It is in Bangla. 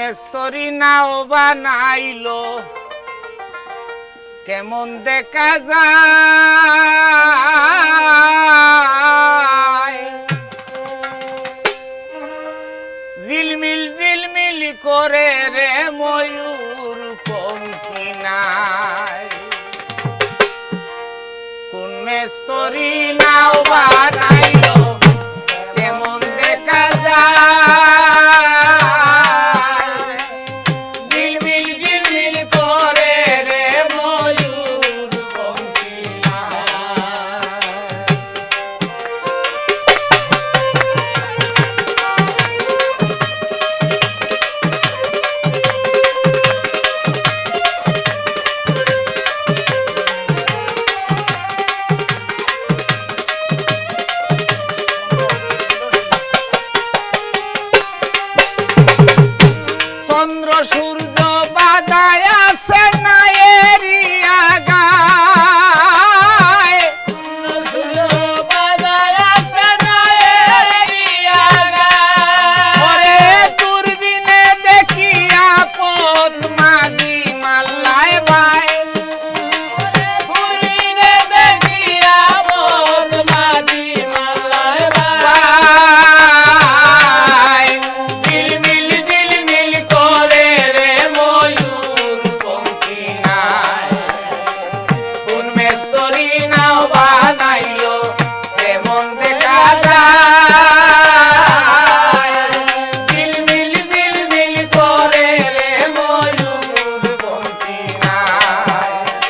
মেস্তরি নাও বানাইলো। কেমন দেখা যায়। জিলমিল জিলমিল করে রে ময়ূর পঙ্কি নাই। কোন মেস্তরি নাও বানাইলো। সূর্য বাদায় ময়ূর